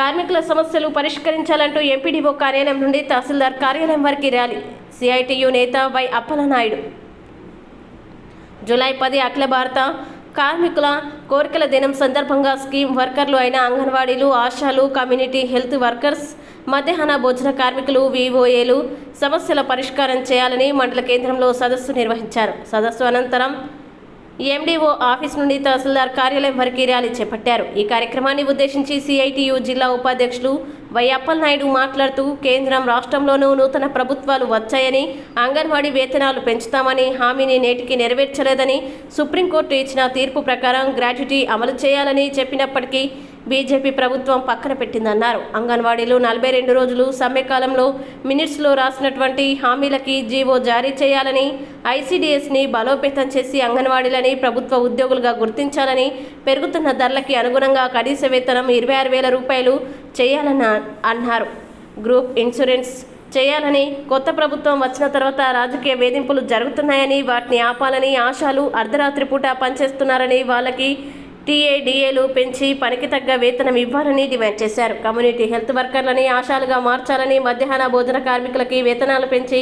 కార్మికుల సమస్యలు పరిష్కరించాలంటూ ఎంపీడీఓ కార్యాలయం నుండి తహసీల్దార్ కార్యాలయం వరకు ర్యాలీ. సిఐటియు నేత వై అప్పలనాయుడు. జూలై పది అఖిల భారత కార్మికుల కోరికల దినం సందర్భంగా స్కీమ్ వర్కర్లు అయిన అంగన్వాడీలు ఆశాలు కమ్యూనిటీ హెల్త్ వర్కర్స్ మధ్యాహ్న భోజన కార్మికులు వివోఏలు సమస్యల పరిష్కారం చేయాలని మండల కేంద్రంలో సదస్సు నిర్వహించారు. సదస్సు అనంతరం ఎండీఓ ఆఫీస్ నుండి తహసీల్దార్ కార్యాలయం వరకు ర్యాలీ చేపట్టారు. ఈ కార్యక్రమాన్ని ఉద్దేశించి సిఐటియు జిల్లా ఉపాధ్యక్షులు వై అప్పలనాయుడు మాట్లాడుతూ కేంద్రం రాష్ట్రంలోనూ నూతన ప్రభుత్వాలు వచ్చాయని అంగన్వాడీ వేతనాలు పెంచుతామని హామీని నేటికి నెరవేర్చలేదని సుప్రీంకోర్టు ఇచ్చిన తీర్పు ప్రకారం గ్రాట్యుటీ అమలు చేయాలని చెప్పినప్పటికీ బీజేపీ ప్రభుత్వం పక్కన పెట్టిందన్నారు. అంగన్వాడీలు నలభై రెండు రోజులు సమ్మె కాలంలో మినిట్స్లో రాసినటువంటి హామీలకి జీవో జారీ చేయాలని ఐసీడీఎస్ని బలోపేతం చేసి అంగన్వాడీలని ప్రభుత్వ ఉద్యోగులుగా గుర్తించాలని పెరుగుతున్న ధరలకి అనుగుణంగా కనీస వేతనం ఇరవై ఆరు వేల రూపాయలు చేయాలని అన్నారు. గ్రూప్ ఇన్సూరెన్స్ చేయాలని కొత్త ప్రభుత్వం వచ్చిన తర్వాత రాజకీయ వేధింపులు జరుగుతున్నాయని వాటిని ఆపాలని ఆశాలు అర్ధరాత్రి పూట పనిచేస్తున్నారని వాళ్ళకి టీఏడీఏలు పెంచి పనికి తగ్గ వేతనం ఇవ్వాలని డిమాండ్ చేశారు. కమ్యూనిటీ హెల్త్ వర్కర్లని ఆశాలుగా మార్చాలని మధ్యాహ్న భోజన కార్మికులకి వేతనాలు పెంచి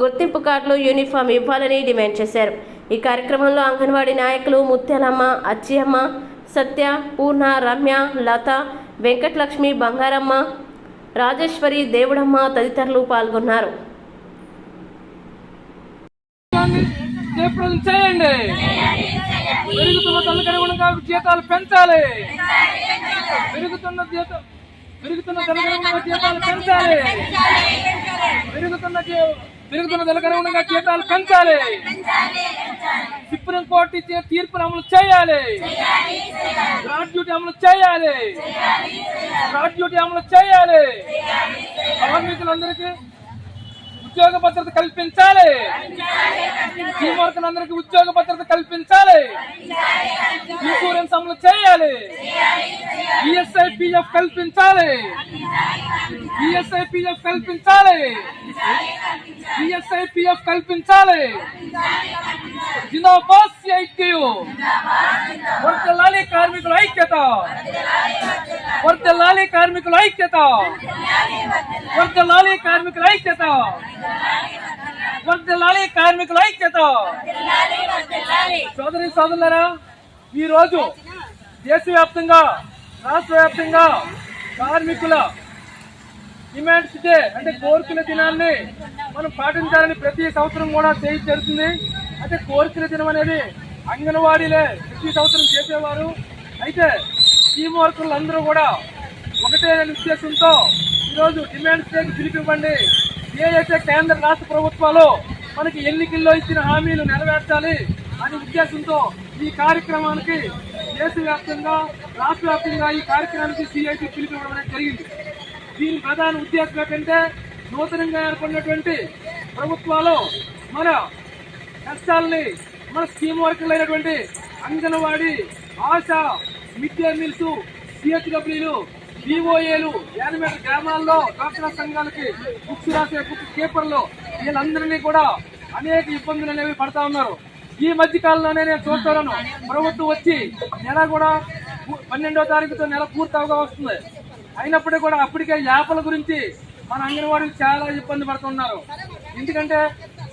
గుర్తింపు కార్డులు యూనిఫామ్ ఇవ్వాలని డిమాండ్ చేశారు. ఈ కార్యక్రమంలో అంగన్వాడీ నాయకులు ముత్యాలమ్మ అచ్చియమ్మ సత్య పూర్ణ రమ్య లత వెంకటలక్ష్మి బంగారమ్మ రాజేశ్వరి దేవుడమ్మ తదితరులు పాల్గొన్నారు. చేయండి. పెరుగుతున్న తల్లికి అనుగుణంగా జీతాలు పెంచాలి. పెరుగుతున్న జీతం పెరుగుతున్న తల్లికి అనుగుణంగా జీతాలు పెంచాలి. పెరుగుతున్న పెరుగుతున్న తల్లికి అనుగుణంగా జీతాలు పెంచాలి. సుప్రీం కోర్టు ఇచ్చిన తీర్పును అమలు చేయాలి. గ్రాడ్యుటీ అమలు చేయాలి. గ్రాడ్యుటీ అమలు చేయాలి. కార్మికులందరికీ ఉద్యోగ భద్రత కల్పించాలి. టీం అందరికి ఉద్యోగ భద్రత కల్పించాలి. ఇన్సూరెన్స్ అమలు చేయాలి. ఈఎస్ఐ పిఎఫ్ కల్పించాలి. ఈఎస్ఐ పిఎఫ్ కల్పించాలి. ఈఎస్ఐ పిఎఫ్ కల్పించాలి. జిందాబాద్ సిఐటియు వర్తలాలి కార్మికుల ఐక్యత. వర్తలాలి కార్మికుల ఐక్యత. వర్తలాలి కార్మికుల ఐక్యత వర్తలాలి కార్మికుల ఐక్యత సోదరి సోదరులరా ఈ రోజు దేశవ్యాప్తంగా రాష్ట్ర వ్యాప్తంగా కార్మికుల డిమాండ్స్ డే అంటే కోరికల దినాన్ని మనం పాటించాలని ప్రతి సంవత్సరం కూడా చేయి జరుగుతుంది. అంటే కోరికల దినం అనేది అంగన్వాడీలే ప్రతి సంవత్సరం చేసేవారు. అయితే టీమ్ వర్కర్లు అందరూ కూడా ఒకటే ఉద్దేశంతో ఈరోజు డిమాండ్ చేసి పిలిపివ్వండి. ఏదైతే కేంద్ర రాష్ట్ర ప్రభుత్వాలు మనకి ఎన్నికల్లో ఇచ్చిన హామీలు నెరవేర్చాలి అనే ఉద్దేశంతో ఈ కార్యక్రమానికి దేశవ్యాప్తంగా రాష్ట్ర వ్యాప్తంగా ఈ కార్యక్రమానికి సిఐటి పిలిపివ్వడం అనేది జరిగింది. దీని ప్రధాన ఉద్దేశం ఏంటంటే నూతనంగా ఏర్పడినటువంటి ప్రభుత్వాలు మన కష్టాలని మన స్కీమ్ వర్కర్లు అయినటువంటి anganwadi ASHA mid day meals సిహెచ్డబ్ల్యూలు డిఓఏలు యానిమేటర్ గ్రామాల్లో డాక్టర్ల సంఘాలకి బుక్స్ రాసే బుక్ కీపర్లు వీళ్ళందరినీ కూడా అనేక ఇబ్బందులు అనేవి పడతా ఉన్నారు. ఈ మధ్య కాలంలోనే నేను చూస్తున్నాను ప్రభుత్వం వచ్చి నెల కూడా పన్నెండో తారీఖుతో నెల పూర్తి వస్తుంది. అయినప్పటికీ కూడా అప్పటికే యాపల గురించి మన అంగన్వాడీలు చాలా ఇబ్బంది పడుతున్నారు. ఎందుకంటే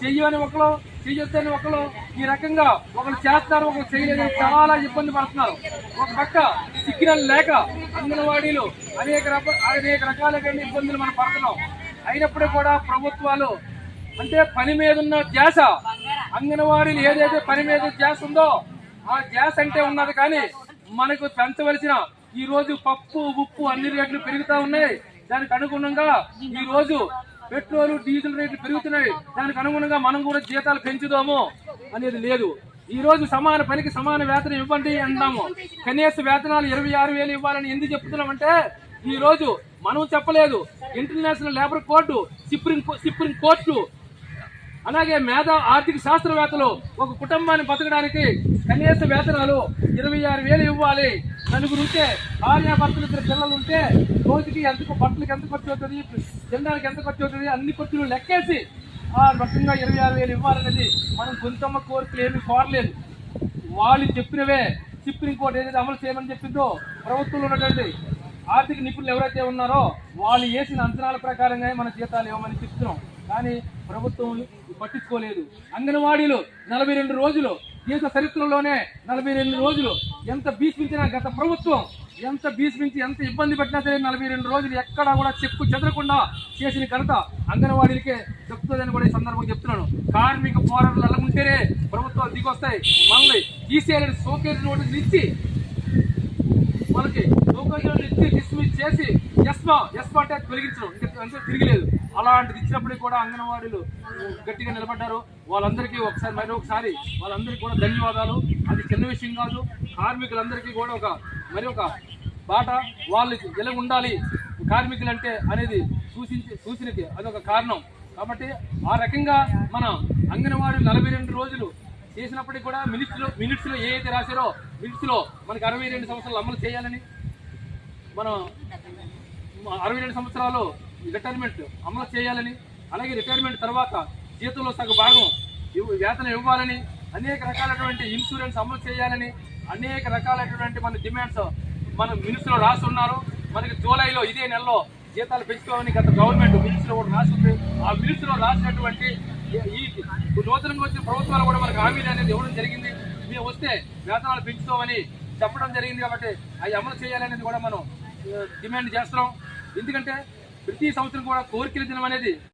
చెయ్యని ఒకరు చెయ్యొద్దని ఒకరు ఈ రకంగా ఒకరు చేస్తారు ఒకరు చేయలేదు చాలా ఇబ్బంది పడుతున్నారు. ఒక పక్క సిగ్నల్ లేక అంగన్వాడీలు అనేక రక అనేక రకాలైన ఇబ్బందులు మనం పడుతున్నాం. అయినప్పుడే కూడా ప్రభుత్వాలు అంటే పని మీద ఉన్న ధ్యాస అంగన్వాడీలు ఏదైతే పని మీద ధ్యాస ఉందో ఆ ధ్యాస అంటే ఉన్నది కానీ మనకు పెంచవలసిన ఈ రోజు పప్పు ఉప్పు అన్ని రేట్లు పెరుగుతా ఉన్నాయి. దానికి అనుగుణంగా ఈ రోజు పెట్రోల్ డీజిల్ రేట్లు పెరుగుతున్నాయి. దానికి అనుగుణంగా మనం కూడా జీతాలు పెంచుదాము అనేది లేదు. ఈ రోజు సమాన పనికి సమాన వేతనం ఇవ్వండి అంటాము. కనీస వేతనాలు ఇరవై ఆరు వేలు ఇవ్వాలని ఎందుకు చెప్తున్నామంటే ఈ రోజు మనం చెప్పలేదు. International labour court supreme supreme court అలాగే మేధా ఆర్థిక శాస్త్రవేత్తలు ఒక కుటుంబాన్ని బతకడానికి కనీస వేతనాలు ఇరవై ఆరు వేలు ఇవ్వాలి. నలుగురు ఉంటే భార్యాభర్తలు ఇద్దరు పిల్లలు ఉంటే రోజుకి ఎంత బట్టలకు ఎంత ఖర్చు అవుతుంది తినడానికి ఎంత ఖర్చు అవుతుంది అన్ని ఖర్చులు లెక్కేసి ఆ రకంగా ఇరవై ఆరు వేలు ఇవ్వాలనేది మనం కొంతమ్మ కోరికలు ఏమి కోరలేదు. వాళ్ళు చెప్పినవే సుప్రీం కోర్టు ఏదైతే అమలు చేయమని చెప్పిందో ప్రభుత్వంలో ఉన్నటువంటి ఆర్థిక నిపుణులు ఎవరైతే ఉన్నారో వాళ్ళు వేసిన అంచనాల ప్రకారంగా మన జీతాలు ఇవ్వమని చెప్తున్నాం. కానీ ప్రభుత్వం పట్టించుకోలేదు. అంగన్వాడీలు నలభై రెండు రోజులు దేశ చరిత్రలోనే నలభై రెండు రోజులు ఎంత బీస్మించినా గత ప్రభుత్వం ఎంత బీస్మించి ఎంత ఇబ్బంది పెట్టినా సరే నలభై రెండు రోజులు ఎక్కడా కూడా చెక్కు చెదరకుండా చేసిన ఘనత అంగన్వాడీలకే చెప్తుందని కూడా ఈ సందర్భంగా చెప్తున్నాను. కార్మిక పోరాటాలు అలా ఉంటేనే ప్రభుత్వాలు దిగొస్తాయి. మనల్ని తీసేయాలని సోకేజ్ నోటీసులు ఇచ్చి మనకి లోకాలను ఇచ్చి డిస్మిస్ చేసి ఎస్మా ఎస్మా అంటే తొలగించడం. ఇంకా తిరిగిలేదు. అలాంటిది ఇచ్చినప్పటికీ కూడా అంగన్వాడీలు గట్టిగా నిలబడ్డారు. వాళ్ళందరికీ ఒకసారి మరి ఒకసారి వాళ్ళందరికీ కూడా ధన్యవాదాలు. అది చిన్న విషయం కాదు. కార్మికులందరికీ కూడా ఒక మరి ఒక బాట. వాళ్ళకి ఎలా ఉండాలి కార్మికులు అంటే అనేది సూచించి సూచనకి అదొక కారణం. కాబట్టి ఆ రకంగా మన అంగన్వాడీ నలభై రెండు రోజులు చేసినప్పటికీ కూడా మినిట్స్లో మినిట్స్లో ఏ అయితే రాశారో మినిట్స్ మనకి అరవై రెండు సంవత్సరాలు అమలు చేయాలని మనం అరవై రెండు సంవత్సరాలు రిటైర్మెంట్ అమలు చేయాలని అలాగే రిటైర్మెంట్ తర్వాత జీతంలో సగ భాగం వేతనం ఇవ్వాలని అనేక రకాలైనటువంటి ఇన్సూరెన్స్ అమలు చేయాలని అనేక రకాలైనటువంటి మన డిమాండ్స్ మన మినిట్స్ రాసి ఉన్నారు మనకి జూలైలో ఇదే నెలలో జీతాలు పెంచుకోవాలని గత గవర్నమెంట్ మినిట్స్ కూడా రాసి ఉంది ఆ మినిట్స్ రాసినటువంటి ఈ- ఈ నూతనంగా వచ్చిన ప్రభుత్వాలు కూడా మనకు హామీలు అనేది ఇవ్వడం జరిగింది. మేము వస్తే వేతనాలు పెంచుతామని చెప్పడం జరిగింది కాబట్టి అవి అమలు చేయాలనేది కూడా మనం డిమాండ్ చేస్తున్నాం. ఎందుకంటే ప్రతి సంవత్సరం కూడా కోరికల దినం అనేది